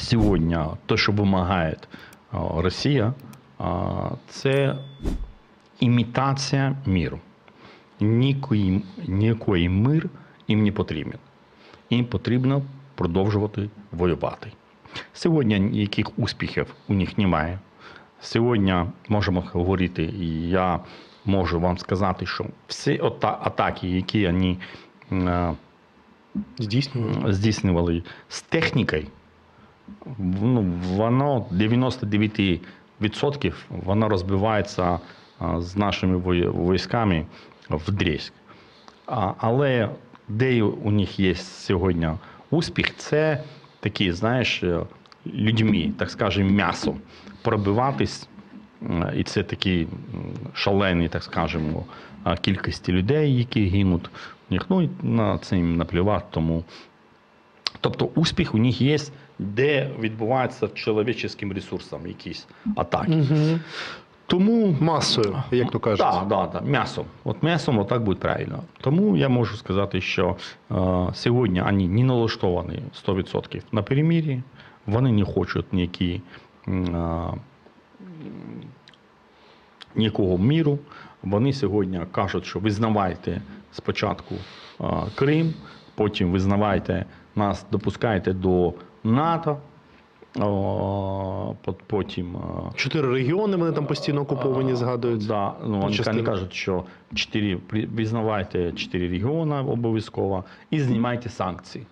сьогодні те, що вимагає Росія, це імітація міру. Нікої, ніякої мир їм не потрібен. Їм потрібно продовжувати воювати. Сьогодні ніяких успіхів у них немає. Сьогодні можемо говорити, і я можу вам сказати, що всі атаки, які вони е, здійснювали з технікою, ну, воно 99% воно розбивається з нашими військами в дрізь. Але де у них є сьогодні успіх, це такі, знаєш, е, людьми, так скажемо, м'ясо, пробиватись. І це такі шалені, так скажемо, кількості людей, які гинуть. Них, ну, на це їм наплювати, тому Тобто успіх у них є, де відбувається чоловічим ресурсом якісь атаки. Угу. Тому Масою, як то кажуть. так, да, да, м'ясом. От м'ясом отак буде правильно. Тому я можу сказати, що е, сьогодні вони не налаштовані 100% на перемір'ї, вони не хочуть ніякі, е, ніякого міру. Вони сьогодні кажуть, що визнавайте спочатку е, Крим, потім визнавайте нас, допускайте до НАТО. О, потім е, Чотири регіони вони там постійно окуповані, згадують. Да, ну, вони частина. кажуть, що чотири визнавайте чотири регіони обов'язково і знімайте санкції.